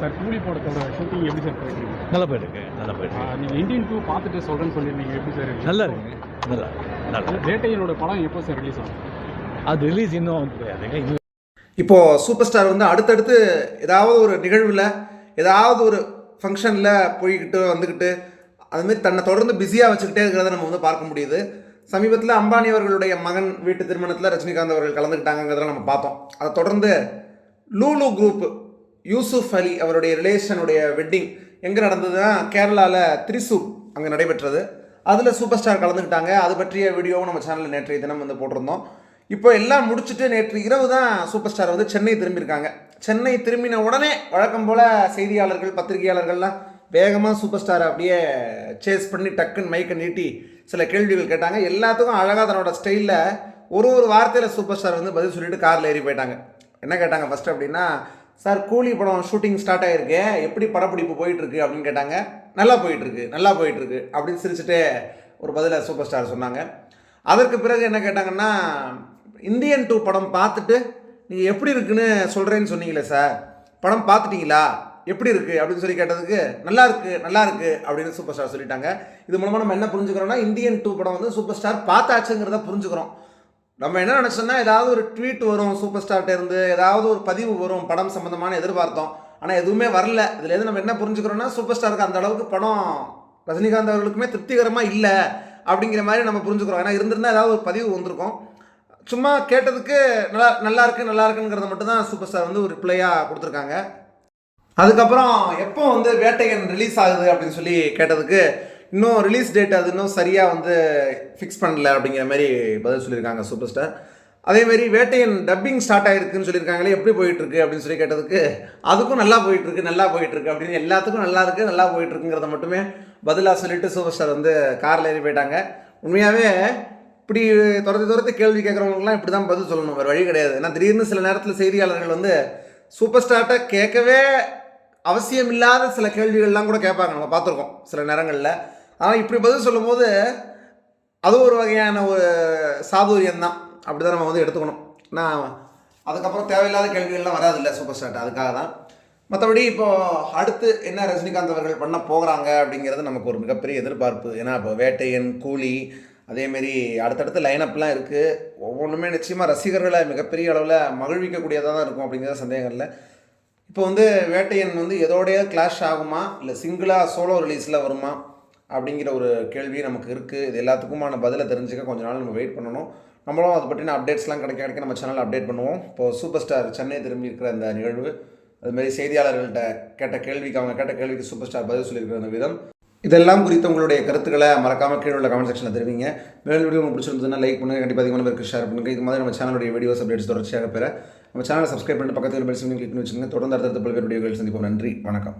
Sir கூலி படத்தோட shooting எப்படி சார் போயிட்டு இருக்கு நல்லா போயிட்டுருக்கு நல்லா போயிட்டுருக்கு. நீங்கள் இந்தியன் டூ பார்த்துட்டு சொல்கிறேன்னு சொல்லியிருந்தீங்க எப்படி சார் இருக்கு? நல்லா இருக்குங்க நல்லா நல்லா வேட்டையனோட படம் எப்போ சார் ரிலீஸ் ஆகும்? அது ரிலீஸ் இன்னும் கிடையாதுங்க இப்போது சூப்பர் ஸ்டார் வந்து அடுத்தடுத்து ஏதாவது ஒரு நிகழ்வில் ஏதாவது ஒரு ஃபங்க்ஷனில் போய்கிட்டு வந்துக்கிட்டு அதுமாரி தன்னை தொடர்ந்து பிஸியாக வச்சுக்கிட்டே இருக்கிறத நம்ம வந்து பார்க்க முடியுது. சமீபத்தில் அம்பானி அவர்களுடைய மகன் வீட்டு திருமணத்தில் ரஜினிகாந்த் அவர்கள் கலந்துக்கிட்டாங்கிறத நம்ம பார்த்தோம். அதை தொடர்ந்து லூலு குரூப் யூசுஃப் அலி அவருடைய ரிலேஷனுடைய வெட்டிங் எங்கே நடந்ததுன்னா கேரளாவில் திரிசூர் அங்கே நடைபெற்றது. அதில் சூப்பர் ஸ்டார் கலந்துக்கிட்டாங்க. அது பற்றிய வீடியோவும் நம்ம சேனலில் நேற்றைய தினம் வந்து போட்டிருந்தோம். இப்போ எல்லாம் முடிச்சுட்டு நேற்று இரவு தான் சூப்பர் ஸ்டார் வந்து சென்னை திரும்பியிருக்காங்க. சென்னை திரும்பின உடனே வழக்கம் போல் செய்தியாளர்கள் பத்திரிகையாளர்கள்லாம் வேகமாக சூப்பர் ஸ்டாரை அப்படியே சேஸ் பண்ணி டக்குன்னு மைக்கை நீட்டி சில கேள்விகள் கேட்டாங்க. எல்லாத்துக்கும் அழகாக தன்னோட ஸ்டைலில் ஒரு ஒரு வார்த்தையில் சூப்பர் ஸ்டார் வந்து பதில் சொல்லிட்டு காரில் ஏறி போயிட்டாங்க. என்ன கேட்டாங்க ஃபஸ்ட்டு அப்படின்னா சார் கூலி படம் ஷூட்டிங் ஸ்டார்ட் ஆகிருக்கு எப்படி படப்பிடிப்பு போயிட்டுருக்கு அப்படின்னு கேட்டாங்க. நல்லா போயிட்டுருக்கு நல்லா போயிட்டுருக்கு அப்படின்னு சிரிச்சுட்டே ஒரு பதிலை சூப்பர் ஸ்டார் சொன்னாங்க. அதற்கு பிறகு என்ன கேட்டாங்கன்னா இந்தியன் டூ படம் பார்த்துட்டு நீங்கள் எப்படி இருக்குன்னு சொல்கிறேன்னு சொன்னீங்களே சார். படம் பார்த்துட்டீங்களா? எப்படி இருக்குது அப்படின்னு சொல்லி கேட்டதுக்கு நல்லா இருக்குது நல்லா இருக்குது அப்படின்னு சூப்பர் ஸ்டார் சொல்லிட்டாங்க. இது மூலமாக நம்ம என்ன புரிஞ்சுக்கிறோம்னா இந்தியன் டூ படம் வந்து சூப்பர் ஸ்டார் பார்த்தாச்சுங்கிறத புரிஞ்சுக்கிறோம். நம்ம என்ன நினச்சோம்னா ஏதாவது ஒரு ட்வீட் வரும் சூப்பர் ஸ்டார்ட்டேருந்து ஏதாவது ஒரு பதிவு வரும் படம் சம்மந்தமான எதிர்பார்த்தோம். ஆனால் எதுவுமே வரல. இதுலேருந்து நம்ம என்ன புரிஞ்சுக்கிறோம்னா சூப்பர் ஸ்டாருக்கு அந்த அளவுக்கு படம் ரஜினிகாந்த் அவர்களுக்குமே திருப்திகரமாக இல்லை அப்படிங்கிற மாதிரி நம்ம புரிஞ்சுக்கிறோம். ஏன்னா இருந்திருந்தா ஏதாவது ஒரு பதிவு வந்திருக்கும். சும்மா கேட்டதுக்கு நல்லா நல்லா இருக்கு நல்லா இருக்குங்கிறத மட்டும் தான் சூப்பர் ஸ்டார் வந்து ஒரு ரிப்ளையாக கொடுத்துருக்காங்க. அதுக்கப்புறம் எப்போ வந்து வேட்டையன் ரிலீஸ் ஆகுது அப்படின்னு சொல்லி கேட்டதுக்கு இன்னும் ரிலீஸ் டேட் அது இன்னும் சரியாக வந்து ஃபிக்ஸ் பண்ணல அப்படிங்கிற மாதிரி பதில் சொல்லியிருக்காங்க சூப்பர் ஸ்டார் அதேமாரி வேட்டையன் டப்பிங் ஸ்டார்ட் ஆகிருக்குன்னு சொல்லியிருக்காங்களே எப்படி போயிட்டுருக்கு அப்படின்னு சொல்லி கேட்டதுக்கு அதுக்கும் நல்லா போயிட்டுருக்கு நல்லா போயிட்டுருக்கு அப்படின்னு எல்லாத்துக்கும் நல்லா இருக்குது நல்லா போயிட்டுருக்குங்கிறத மட்டுமே பதிலாக சொல்லிட்டு சூப்பர் ஸ்டார் வந்து காரில் ஏறி போயிட்டாங்க. உண்மையாகவே இப்படி துரத்தி துரத்தி கேள்வி கேட்குறவங்களுக்குலாம் இப்படி தான் பதில் சொல்லணும் வேறு வழி கிடையாது. ஏன்னா திடீர்னு சில நேரத்தில் செய்தியாளர்கள் வந்து சூப்பர் ஸ்டார்ட்டை கேட்கவே அவசியம் இல்லாத சில கேள்விகள்லாம் கூட கேட்பாங்க. நம்ம பார்த்துருக்கோம் சில நேரங்களில். ஆனால் இப்படி பதில் சொல்லும்போது அது ஒரு வகையான ஒரு சாதுரியம் தான் அப்படி தான் நம்ம வந்து எடுத்துக்கணும். நான் அதுக்கப்புறம் தேவையில்லாத கேள்விகள்லாம் வராதில்ல சூப்பர் ஸ்டார்ட் அதுக்காக தான். மற்றபடி இப்போது அடுத்து என்ன ரஜினிகாந்த் அவர்கள் பண்ண போகிறாங்க அப்படிங்கிறது நமக்கு ஒரு மிகப்பெரிய எதிர்பார்ப்பு. ஏன்னா இப்போ வேட்டையன் கூலி அதேமாரி அடுத்தடுத்து லைனப்லாம் இருக்குது ஒவ்வொன்றுமே நிச்சயமாக ரசிகர்களை மிகப்பெரிய அளவில் மகிழ்விக்கக்கூடியதாக தான் இருக்கும் அப்படிங்கிற சந்தேகம் இல்லை. இப்போ வந்து வேட்டையன் வந்து எதோடைய கிளாஷ் ஆகுமா? இல்லை சிங்கிளாக சோலோ ரிலீஸில் வருமா? அப்படிங்கிற ஒரு கேள்வி நமக்கு இருக்குது இது எல்லாத்துக்குமான பதிலை தெரிஞ்சுக்க கொஞ்ச நாள் நம்ம வெயிட் பண்ணணும். நம்மளும் அதை பற்றின அப்டேட்ஸ்லாம் கிடைக்க கிடைக்க நம்ம சேனல் அப்டேட் பண்ணுவோம். இப்போது சூப்பர் ஸ்டார் சென்னை திரும்பி இருக்கிற அந்த நிகழ்வு அதுமாரி செய்தியாளர்கள்ட்ட கேட்ட கேள்விக்கு அவங்க கேட்ட கேள்விக்கு சூப்பர் ஸ்டார் பதில் சொல்லியிருக்கிற அந்த விதம். இதெல்லாம் குறித்து உங்களுடைய கருத்துக்களை மறக்காம கீழே உள்ள கமெண்ட் செக்ஷனில் தருவீங்க. மேலும் வீடியோ உங்களுக்கு பிடிச்சிருந்ததுன்னா லைக் பண்ணுங்கள் கண்டிப்பாக அதிகமான பேருக்கு ஷேர் பண்ணுங்கள் இது மாதிரி நம்ம சேனலுடைய வீடியோஸ் அப்டேட்ஸ் தொடர்ச்சியாக பெற நம்ம சேனலை சப்ஸ்கிரைப் பண்ணிட்டு பக்கத்தில் பெல் சிம்னி கிளிக் பண்ணி வச்சுருங்க தொடர்ந்து அடுத்தடுத்த பல்வேறு வீடியோக்கள் சந்திப்போம். நன்றி. வணக்கம்.